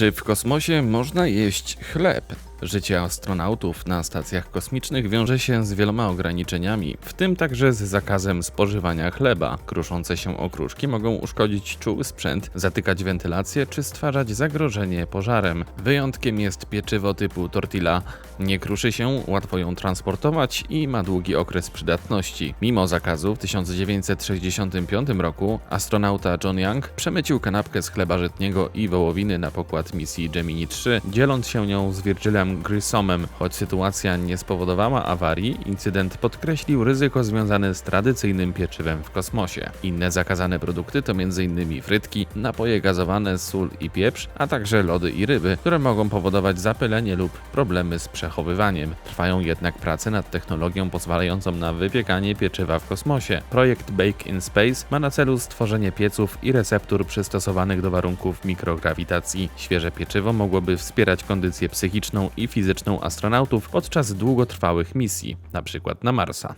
Czy w kosmosie można jeść chleb? Życie astronautów na stacjach kosmicznych wiąże się z wieloma ograniczeniami, w tym także z zakazem spożywania chleba. Kruszące się okruszki mogą uszkodzić czuły sprzęt, zatykać wentylację czy stwarzać zagrożenie pożarem. Wyjątkiem jest pieczywo typu tortilla. Nie kruszy się, łatwo ją transportować i ma długi okres przydatności. Mimo zakazu w 1965 roku astronauta John Young przemycił kanapkę z chleba żytniego i wołowiny na pokład misji Gemini 3, dzieląc się nią z Virgilem Grissomem. Choć sytuacja nie spowodowała awarii, incydent podkreślił ryzyko związane z tradycyjnym pieczywem w kosmosie. Inne zakazane produkty to m.in. frytki, napoje gazowane, sól i pieprz, a także lody i ryby, które mogą powodować zapylenie lub problemy z przechowywaniem. Trwają jednak prace nad technologią pozwalającą na wypiekanie pieczywa w kosmosie. Projekt Bake in Space ma na celu stworzenie pieców i receptur przystosowanych do warunków mikrograwitacji. Świeże pieczywo mogłoby wspierać kondycję psychiczną i fizyczną astronautów podczas długotrwałych misji, np. na Marsa.